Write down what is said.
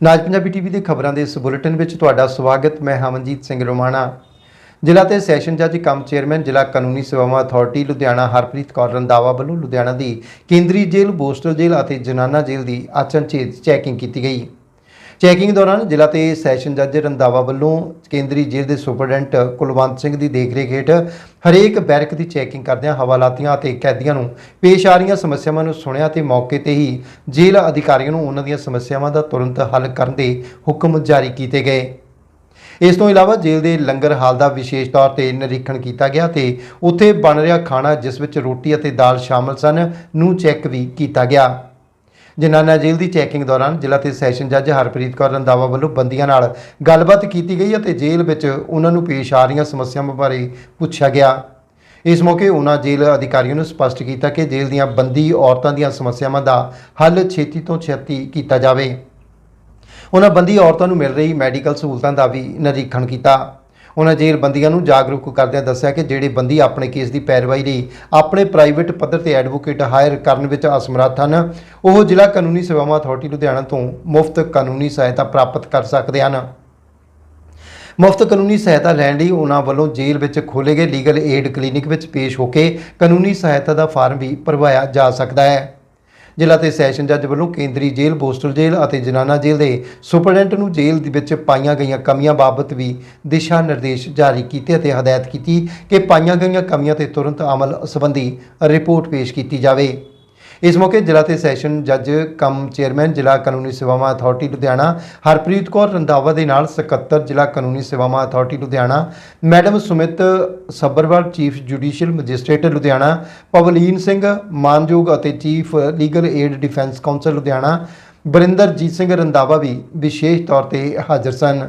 ਨਾਜ Punjabi TV ਦੇ ਖਬਰਾਂ ਦੇ ਇਸ ਬੁਲੇਟਿਨ ਵਿੱਚ ਤੁਹਾਡਾ ਸਵਾਗਤ, ਮੈਂ ਹਮਨਜੀਤ ਸਿੰਘ ਰੋਮਾਣਾ। ਜ਼ਿਲ੍ਹਾ ਤੇ ਸੈਸ਼ਨ ਜੱਜ ਕਮ ਚੇਅਰਮੈਨ, ਜ਼ਿਲ੍ਹਾ ਕਾਨੂੰਨੀ ਸੇਵਾਵਾਂ ਅਥਾਰਟੀ, ਲੁਧਿਆਣਾ ਹਰਪ੍ਰੀਤ ਕੌਰ ਰੰਦਾਵਾ ਵੱਲੋਂ ਲੁਧਿਆਣਾ ਦੀ ਕੇਂਦਰੀ ਜੇਲ੍ਹ, ਬੋਸਟਲ ਜੇਲ੍ਹ ਅਤੇ ਜਨਾਨਾ ਜੇਲ੍ਹ ਦੀ ਅਚਨਚੇਤ ਚੈਕਿੰਗ ਕੀਤੀ ਗਈ। ਚੈਕਿੰਗ ਦੌਰਾਨ ਜ਼ਿਲ੍ਹਾ ਤੇ ਸੈਸ਼ਨ ਜੱਜ ਰੰਦਾਵਾ ਵੱਲੋਂ ਕੇਂਦਰੀ ਜੇਲ੍ਹ ਦੇ ਸੁਪਰਡੈਂਟ ਕੁਲਵੰਤ ਸਿੰਘ ਦੀ ਦੇਖਰੇਖ ਹੇਠ ਹਰੇਕ ਬੈਰਕ ਦੀ ਚੈਕਿੰਗ ਕਰਦਿਆਂ ਹਵਾਲਾਤੀਆਂ ਅਤੇ ਕੈਦੀਆਂ ਨੂੰ ਪੇਸ਼ ਆ ਰਹੀਆਂ ਸਮੱਸਿਆਵਾਂ ਨੂੰ ਸੁਣਿਆ ਤੇ ਮੌਕੇ ਤੇ ਹੀ ਜੇਲ੍ਹ ਅਧਿਕਾਰੀਆਂ ਨੂੰ ਉਹਨਾਂ ਦੀਆਂ ਸਮੱਸਿਆਵਾਂ ਦਾ ਤੁਰੰਤ ਹੱਲ ਕਰਨ ਦੇ ਹੁਕਮ ਜਾਰੀ ਕੀਤੇ ਗਏ। ਇਸ ਤੋਂ ਇਲਾਵਾ ਜੇਲ੍ਹ ਦੇ ਲੰਗਰ ਹਾਲ ਦਾ ਵਿਸ਼ੇਸ਼ ਤੌਰ ਤੇ ਨਿਰੀਖਣ ਕੀਤਾ ਗਿਆ ਤੇ ਉੱਥੇ ਬਣ ਰਿਹਾ ਖਾਣਾ ਜਿਸ ਵਿੱਚ ਰੋਟੀ ਅਤੇ ਦਾਲ ਸ਼ਾਮਲ ਸਨ, ਨੂੰ ਚੈੱਕ ਵੀ ਕੀਤਾ ਗਿਆ। ਜਨਾਨਾ ਜੇਲ੍ਹ ਦੀ ਚੈਕਿੰਗ ਦੌਰਾਨ ਜ਼ਿਲ੍ਹਾ ਤੇ ਸੈਸ਼ਨ ਜੱਜ ਹਰਪ੍ਰੀਤ ਕੌਰ ਰੰਦਾਵਾ ਵੱਲੋਂ ਬੰਦੀਆਂ ਨਾਲ ਗੱਲਬਾਤ ਕੀਤੀ ਗਈ ਅਤੇ ਜੇਲ੍ਹ ਵਿੱਚ ਉਹਨਾਂ ਨੂੰ ਪੇਸ਼ ਆ ਰਹੀਆਂ ਸਮੱਸਿਆਵਾਂ ਬਾਰੇ ਪੁੱਛਿਆ ਗਿਆ। ਇਸ ਮੌਕੇ ਉਹਨਾਂ ਜੇਲ੍ਹ ਅਧਿਕਾਰੀਆਂ ਨੂੰ ਸਪਸ਼ਟ ਕੀਤਾ ਕਿ ਜੇਲ੍ਹ ਦੀਆਂ ਬੰਦੀ ਔਰਤਾਂ ਦੀਆਂ ਸਮੱਸਿਆਵਾਂ ਦਾ ਹੱਲ ਛੇਤੀ ਤੋਂ ਛੇਤੀ ਕੀਤਾ ਜਾਵੇ। ਉਹਨਾਂ ਬੰਦੀ ਔਰਤਾਂ ਨੂੰ ਮਿਲ ਰਹੀ ਮੈਡੀਕਲ ਸਹੂਲਤਾਂ ਦਾ ਵੀ ਨਿਰੀਖਣ ਕੀਤਾ। ਉਹਨਾਂ ਜੇਲ੍ਹ ਬੰਦੀਆਂ ਨੂੰ ਜਾਗਰੂਕ ਕਰਦਿਆਂ ਦੱਸਿਆ ਕਿ ਜਿਹੜੇ ਬੰਦੀ ਆਪਣੇ ਕੇਸ ਦੀ ਪੈਰਵਾਈ ਲਈ ਆਪਣੇ ਪ੍ਰਾਈਵੇਟ ਪੱਧਰ ਤੇ ਐਡਵੋਕੇਟ ਹਾਇਰ ਕਰਨ ਵਿੱਚ ਅਸਮਰੱਥ ਹਨ, ਉਹ ਜ਼ਿਲ੍ਹਾ ਕਾਨੂੰਨੀ ਸੇਵਾਵਾਂ ਅਥਾਰਟੀ ਲੁਧਿਆਣਾ ਤੋਂ ਮੁਫਤ ਕਾਨੂੰਨੀ ਸਹਾਇਤਾ ਪ੍ਰਾਪਤ ਕਰ ਸਕਦੇ ਹਨ। ਮੁਫਤ ਕਾਨੂੰਨੀ ਸਹਾਇਤਾ ਲੈਣ ਲਈ ਉਹਨਾਂ ਵੱਲੋਂ ਜੇਲ੍ਹ ਵਿੱਚ ਖੋਲੇ ਗਏ ਲੀਗਲ ਏਡ ਕਲੀਨਿਕ ਵਿੱਚ ਪੇਸ਼ ਹੋ ਕੇ ਕਾਨੂੰਨੀ ਸਹਾਇਤਾ ਦਾ ਫਾਰਮ ਵੀ ਭਰਵਾਇਆ ਜਾ ਸਕਦਾ ਹੈ। ਜ਼ਿਲ੍ਹਾ ਤੇ ਸੈਸ਼ਨ ਜੱਜ ਵੱਲੋਂ ਕੇਂਦਰੀ ਜੇਲ੍ਹ, ਪੋਸਟਲ ਜੇਲ੍ਹ ਅਤੇ ਜਨਾਨਾ ਜੇਲ੍ਹ ਦੇ ਸੁਪਰਡੈਂਟ ਨੂੰ ਜੇਲ੍ਹ ਦੇ ਵਿੱਚ ਪਾਈਆਂ ਗਈਆਂ ਕਮੀਆਂ ਬਾਬਤ ਵੀ ਦਿਸ਼ਾ ਨਿਰਦੇਸ਼ ਜਾਰੀ ਕੀਤੇ ਅਤੇ ਹਦਾਇਤ ਕੀਤੀ ਕਿ ਪਾਈਆਂ ਗਈਆਂ ਕਮੀਆਂ ਤੇ ਤੁਰੰਤ ਅਮਲ ਸੰਬੰਧੀ ਰਿਪੋਰਟ ਪੇਸ਼ ਕੀਤੀ ਜਾਵੇ। ਇਸ ਮੌਕੇ ਜ਼ਿਲ੍ਹਾ ਤੇ ਸੈਸ਼ਨ ਜੱਜ, ਕਮ ਚੇਅਰਮੈਨ, ਜ਼ਿਲ੍ਹਾ ਕਾਨੂੰਨੀ ਸੇਵਾਵਾਂ ਅਥਾਰਟੀ ਲੁਧਿਆਣਾ, ਹਰਪ੍ਰੀਤ ਕੌਰ ਰੰਧਾਵਾ ਦੇ ਨਾਲ ਸਕੱਤਰ, ਜ਼ਿਲ੍ਹਾ ਕਾਨੂੰਨੀ ਸੇਵਾਵਾਂ authority Ludhiana, madam Sumit Sabharwal, chief judicial magistrate Ludhiana, Pavleen Singh ਮਾਨਯੋਗ ਅਤੇ chief legal aid defence counsel Ludhiana Barinderjit Singh Randhawa ਵੀ ਵਿਸ਼ੇਸ਼ ਤੌਰ ਤੇ ਹਾਜ਼ਰ ਸਨ।